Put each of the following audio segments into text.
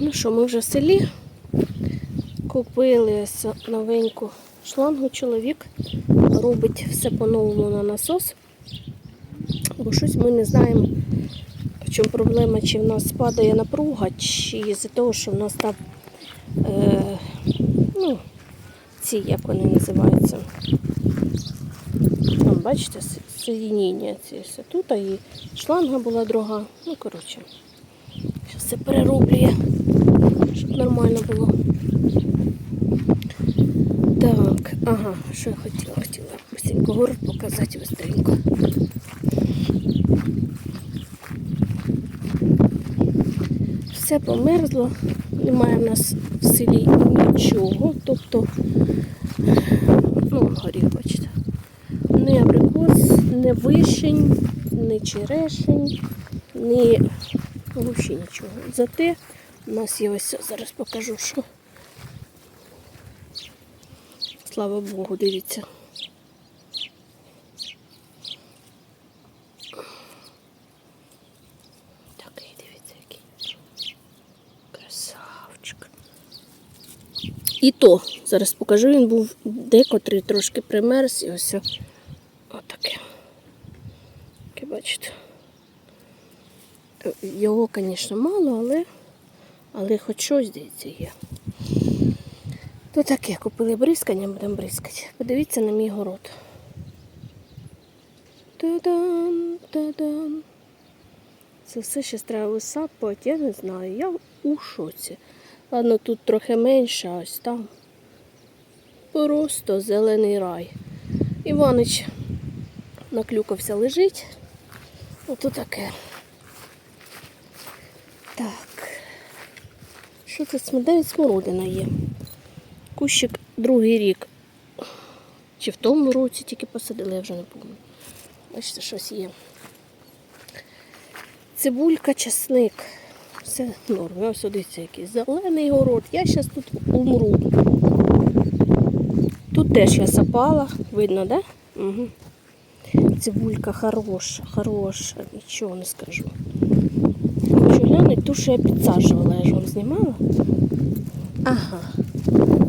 Ну що, ми вже в селі купили новеньку шлангу. Чоловік робить все по-новому на насос. Бо щось ми не знаємо, в чому проблема, чи в нас падає напруга, чи з-за того, що в нас там е, ну, ці, як вони називаються. Там, бачите, с- соєднення ці все тут, і шланга була друга. Ну, коротше, зараз все перероблює, щоб нормально було. Так, ага, що я хотіла? Хотіла быстренько город показати быстренько. Все померзло, немає в нас в селі нічого. Тобто, ну, горіх, бачите. Ні абрикос, ні вишень, ні черешень, ні взагалі нічого. Зате у нас є ось, зараз покажу, що. Слава Богу, дивіться. Такий, дивіться, який. Красавчик. І то, зараз покажу, він був декотрий трошки примерз і ось о- отаке. Таке, бачите. Е, Його, звісно, мало, але, але хоч щось, здається, є. То таке, купили бризкання, будемо бризкати. Подивіться на мій город. Та-дам, та-дам. Це все ще треба висапувати, я не знаю. Я у шоці. Ладно, тут трохи менше, а ось там. Просто зелений рай. Іванич наклюкався лежить. Ото таке. Так. Що це смедевить смородина є? Кущик другий рік. Чи в тому році тільки посадили, я вже не пам'ятаю. Бачите, щось є. Цибулька, часник. Все норм. Ось дивіться, який зелений город. Я зараз тут умру. Тут теж я сапала, видно, да? Угу. Цибулька хороша, хороша, нічого не скажу. Хочу ту, що я підсаджувала, я ж вам знімала. Ага,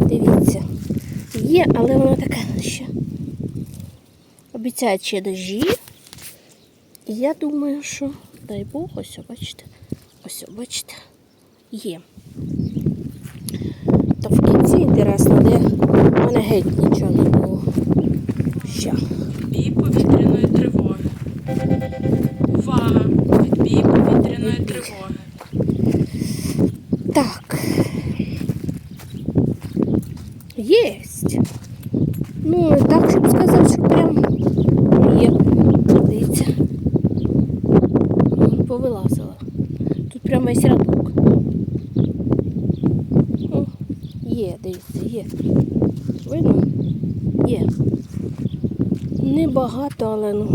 дивіться. Є, але вона така ще. Обіцяють ще дожі. І я думаю, що, дай Бог, ось, бачите. Ось, бачите, є. Та в кінці інтересно, де в мене геть нічого не було. Ща. Так. Єсть. Ну, так, щоб сказати, що прям є. Дивіться. Повилазила. Тут прям весь рядок. О, є, дивіться, є. Видно? Є. Небагато, але ну,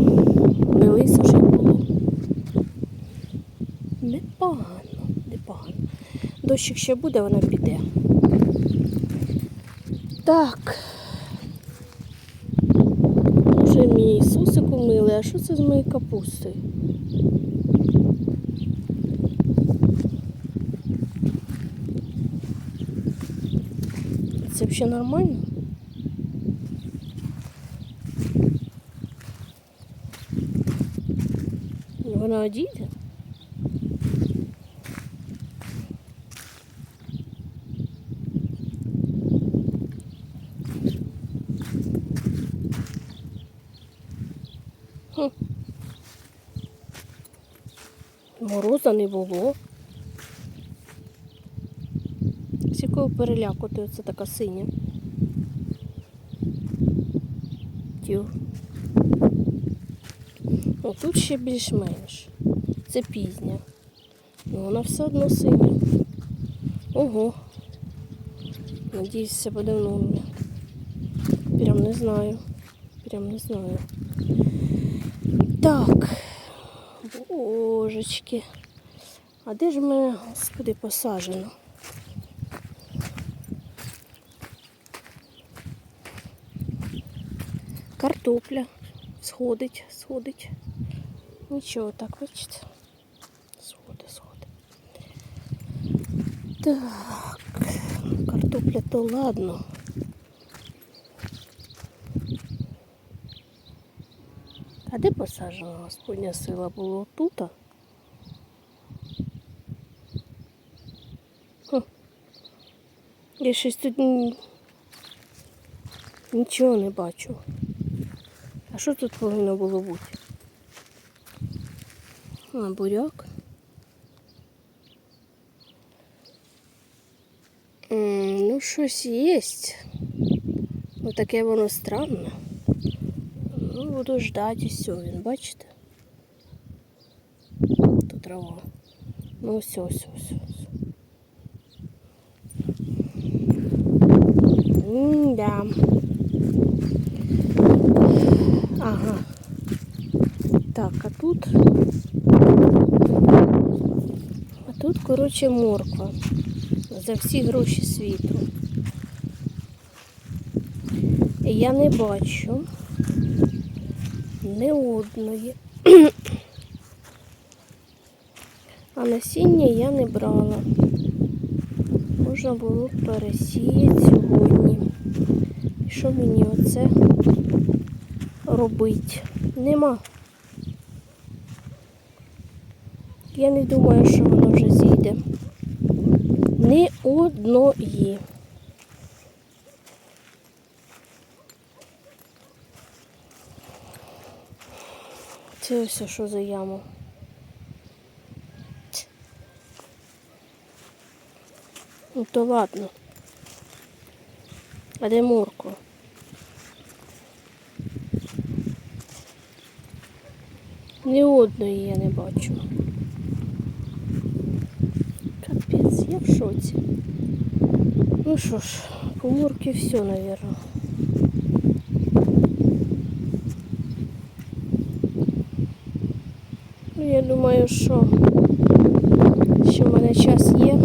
не лисо вже було. Непогано, непогано. Дощик ще буде, вона піде. Так. Вже мій сусик умили. А що це з моєю капустою? Це взагалі нормально? Вона одійде? Було. З якого переляку ти оце така синя? Тю. Ну, тут ще більш-менш. Це пізня. Ну, вона все одно синя. Ого. Надіюсь, все буде в нормі. Прям не знаю. Прям не знаю. Так. Божечки. А де ж мене, господи, посаджено? Картопля. Сходить, сходить. Нічого, так, бачите. Сходить, сходить. Так, картопля то ладно. А де посаджена Господня сила було тут? Я щось тут ні- нічого не бачу. А що тут повинно було бути? А, буряк. М, Ну, щось є. Ну, таке воно странне. Ну, буду ждати все, він, бачите? Тут трава. Ну, все, все, все. Да. Ага. Так, а тут. А тут, коротше, морква. За всі гроші світу. Я не бачу ні одної. А насіння я не брала. Можна було пересіяти сьогодні. Що мені оце робить? Нема. Я не думаю, що воно вже зійде. Ні одної. Це ось що за яму. Ну то ладно. А де морква? Ні одної я не бачу. Капець, я в шоці. Ну що ж, по морки все, наверное. Ну, я думаю, що, що в мене час є.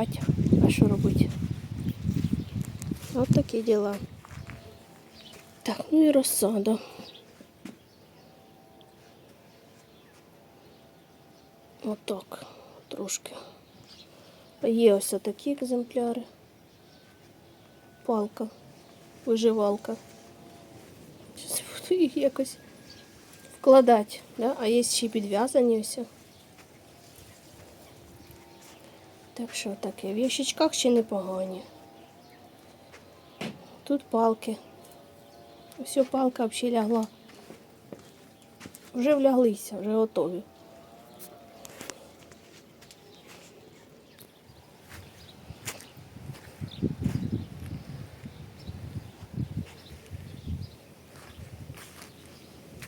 Буду пересівати. А що робити? От такі діла. Так, ну і розсада. Отак, трошки. Є ось такі екземпляри. Палка, виживалка. Зараз буду їх якось вкладати. Да? А є ще й підв'язані ось. Так що таке. В ящичках ще непогані. Тут палки. Ось палка взагалі лягла. Вже вляглися, вже готові.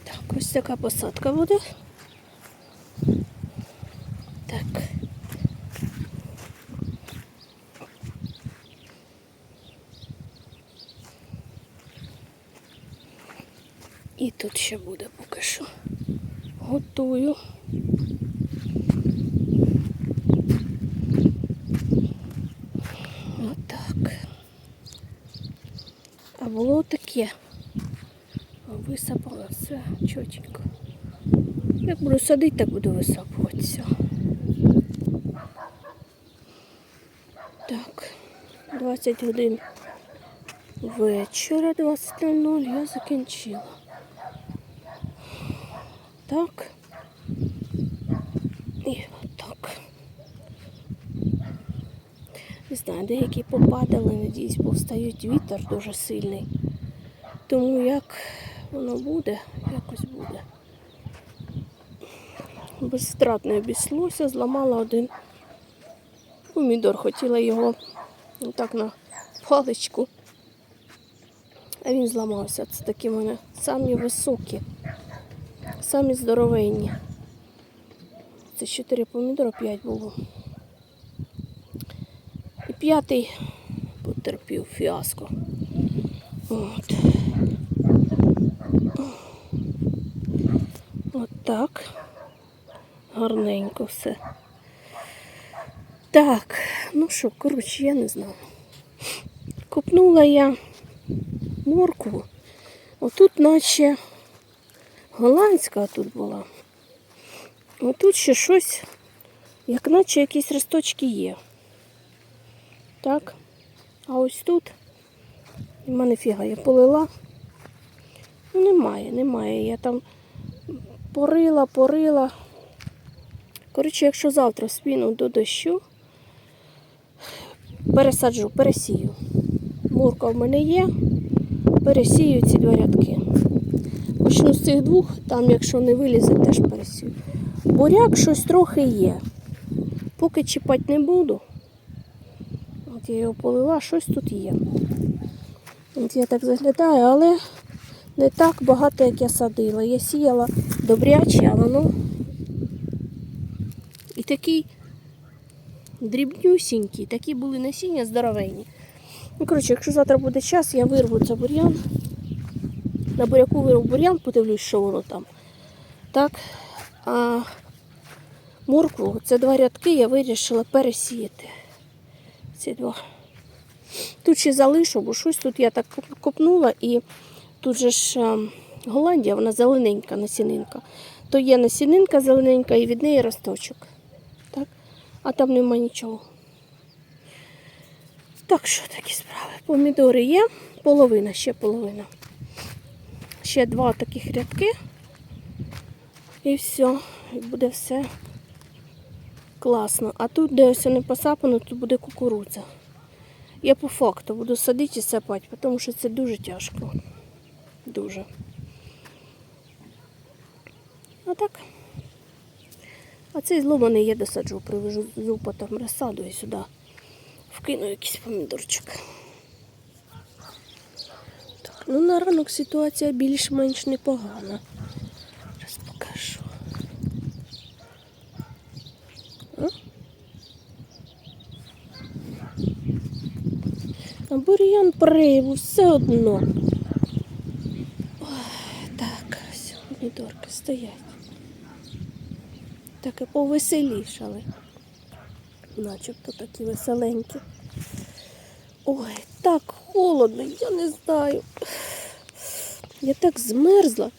Так, ось така посадка буде. Так. І тут ще буде поки що. Готую. Отак. А було таке. Висапала все чотенько. Як буду садити, так буду висапуватися. Так, 20 годин вечора, 20.00 я закінчила. Так. І отак. Не знаю, деякі попадали, надіюсь, повстають вітер дуже сильний. Тому як воно буде, якось буде. Без страт обійшлося, зламала один помідор, хотіла його так на паличку. А він зламався. Це такі в мене самі високі, самі здоровенні. Це 4 помідора, 5 було. І п'ятий потерпів фіаско. От. От так. Гарненько все. Так, ну що, коротше, я не знаю. Купнула я моркву. Отут наче голландська тут була. Отут ще щось як наче якісь росточки є. Так. А ось тут нема ніфіга, я полила. Ну, немає, немає. Я там порила, порила. Коротше, якщо завтра спіну до дощу, пересаджу, пересію. Мурка в мене є, пересію ці два рядки. Почну з цих двох, там, якщо не вилізе, теж пересію. Буряк щось трохи є. Поки чіпати не буду. От я його полила, щось тут є. От я так заглядаю, але не так багато, як я садила. Я сіяла добряче, а воно і такий дрібнюсінький, такі були насіння здоровенні. Ну, коротше, якщо завтра буде час, я вирву це бур'ян. На буряку вирву бур'ян, подивлюсь, що воно там. Так. А моркву, це два рядки, я вирішила пересіяти. Ці два. Тут ще залишу, бо щось тут я так копнула і тут же ж а, Голландія, вона зелененька насінинка. То є насінинка зелененька і від неї росточок. Так? А там нема нічого. Так що такі справи. Помідори є, половина, ще половина. Ще два таких рядки. І все. І буде все класно. А тут, де ось не посапано, тут буде кукурудза. Я по факту буду садити і сапати, тому що це дуже тяжко. Дуже. А так. А цей зломаний я досаджу, привожу з упатом розсаду і сюди вкину якийсь помідорчик. Ну на ранок ситуація більш-менш непогана. Зараз покажу. А? А бур'ян прояву все одно. Ой, так, ось помідорки стоять. Так і повеселішали. Начебто такі веселенькі. Ой, так холодно, я не знаю. Я так змерзла.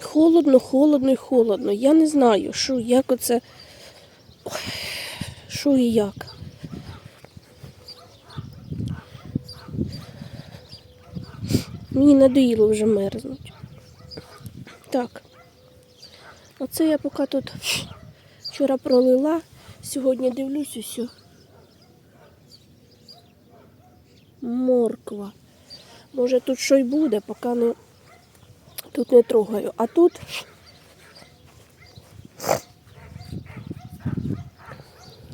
Холодно, холодно і холодно. Я не знаю, що, як оце. Що і як. Мені надоїло вже мерзнуть. Так. Оце я поки тут вчора пролила, сьогодні дивлюсь усю. Морква. Може тут що й буде, поки не тут не трогаю. А тут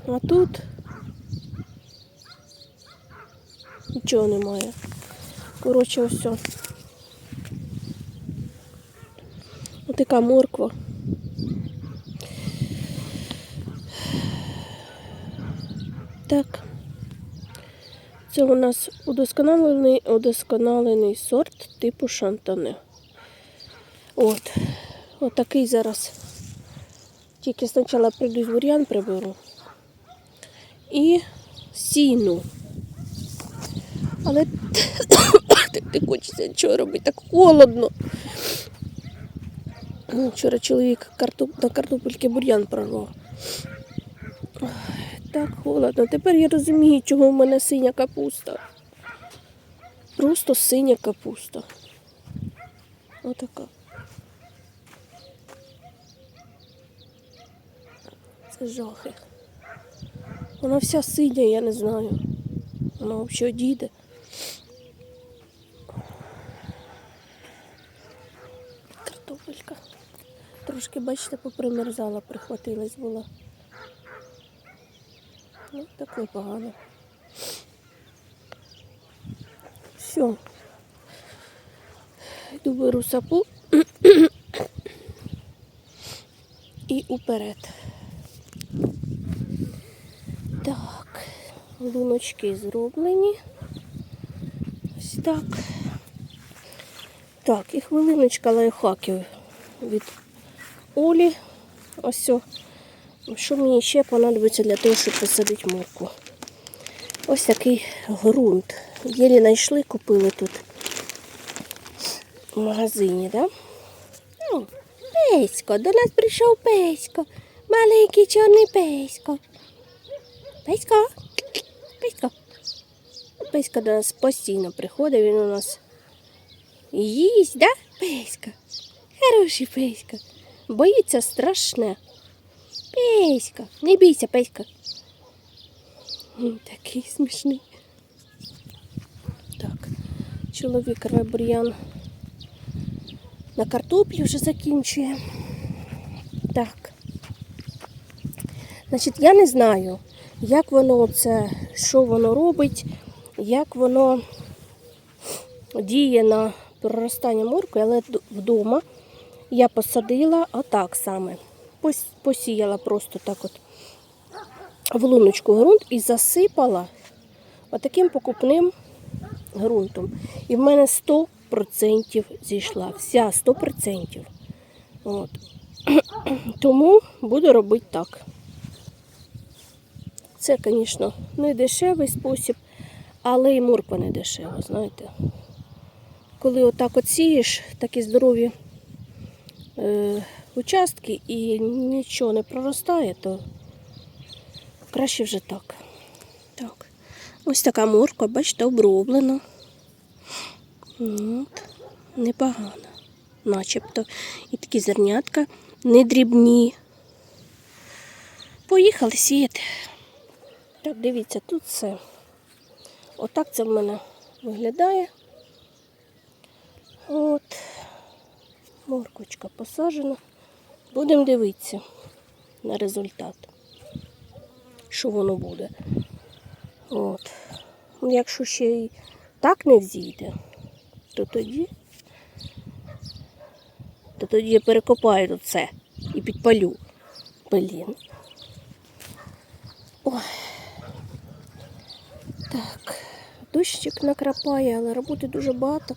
а тут нічого немає. Коротше, ось. Ось така морква. Так. Це у нас удосконалений, удосконалений сорт типу шантане. От. От зараз. Тільки спочатку прийду з бур'ян приберу. І сіну. Але так хочеться нічого робити, так холодно. Вчора чоловік на картопельки бур'ян прорвав. Так холодно. Тепер я розумію, чого в мене синя капуста. Просто синя капуста. Отака. Це жахи. Вона вся синя, я не знаю. Вона взагалі діде. Картопелька. Трошки, бачите, попримерзала, прихватилась була. Ну, так непогано. Все. Йду беру сапу і уперед. Так, луночки зроблені. Ось так. Так, і хвилиночка лайфхаків від Олі. Ось. о. Що мені ще понадобиться для того, щоб посадити морку? Ось такий ґрунт. Єлі знайшли, купили тут. в магазині, так? Да? Ну, Песько, до нас прийшов Песько. Маленький чорний Песько. Песько. Песько. Песько до нас постійно приходить, він у нас їсть, да? Песько. Хороший Песько. Боїться страшне. Песько. Не бійся, Песько. М, Такий смішний. Так, чоловік рве бур'ян на картоплі вже закінчує. Так. Значить, я не знаю, як воно це, що воно робить, як воно діє на проростання моркви, але вдома я посадила отак саме. Пос- Посіяла просто так от в луночку ґрунт і засипала отаким покупним ґрунтом. І в мене 100% зійшла. Вся 100%. От. Тому буду робити так. Це, звісно, не дешевий спосіб, але і морква не дешева, знаєте. Коли отак от сієш, такі здорові е, участки і нічого не проростає, то краще вже так. Так. Ось така морква, бачите, оброблена. От. Непогано. Начебто. І такі зернятка не дрібні. Поїхали сіяти. Так, дивіться, тут все. Отак це в мене виглядає. От. Морквочка посаджена. Будемо дивитися на результат. Що воно буде. От. Ну, Якщо ще й так не взійде, то тоді, то тоді я перекопаю все і підпалю. Блін. Ой. Так, дощик накрапає, але роботи дуже багато.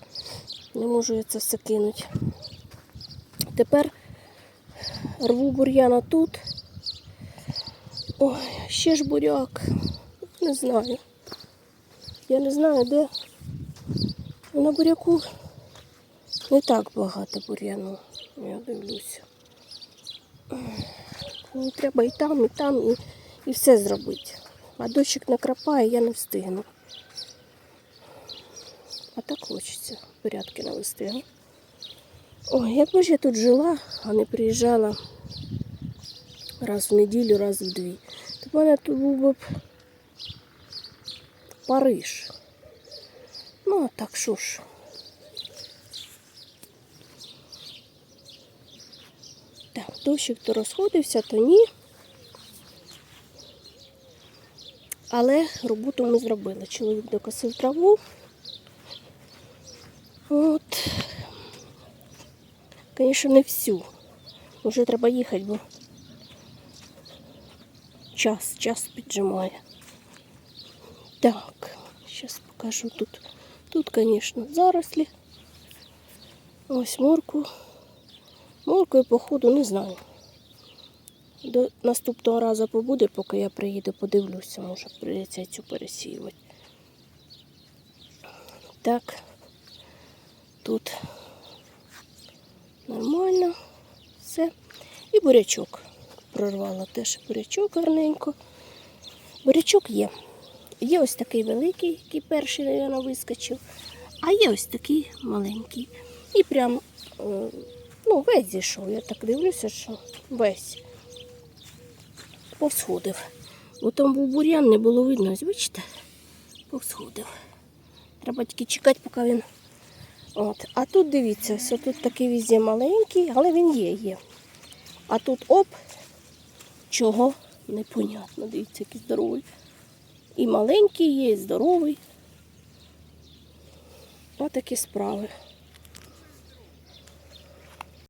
Не можу я це все кинути. Тепер рву бур'яна тут. Ой, ще ж буряк. Не знаю. Я не знаю, де. На буряку не так багато бур'яну. Я дивлюся. Мені треба і там, і там, і, і все зробити. А дощик накрапає, я не встигну. А так хочеться порядки навести. Ой, якби ж я тут жила, а не приїжджала раз в неділю, раз в дві. То в мене тут був би б Париж. Ну, а так що ж. Так, дощик то розходився, то ні. Але роботу ми зробили. Чоловік докосив траву. От. Звісно, не всю. Вже треба їхати, бо час, час піджимає. Так, зараз покажу тут. Тут, звісно, зарослі. Ось морку. Моркою, походу, не знаю. До наступного разу побуде, поки я приїду, подивлюся, може прийдеться цю пересіювати. Так, тут нормально все. І бурячок прорвала теж бурячок гарненько. Бурячок є. Є ось такий великий, який перший, мабуть, вискочив, а є ось такий маленький. І прям е, ну, весь зійшов. Я так дивлюся, що весь повсходив. Бо там був бур'ян, не було видно, ось бачите, повсходив. Треба тільки чекати, поки він. От. А тут дивіться, ось тут такий візде маленький, але він є, є. А тут оп, чого непонятно. Дивіться, який здоровий. І маленький є, і здоровий. Отакі справи.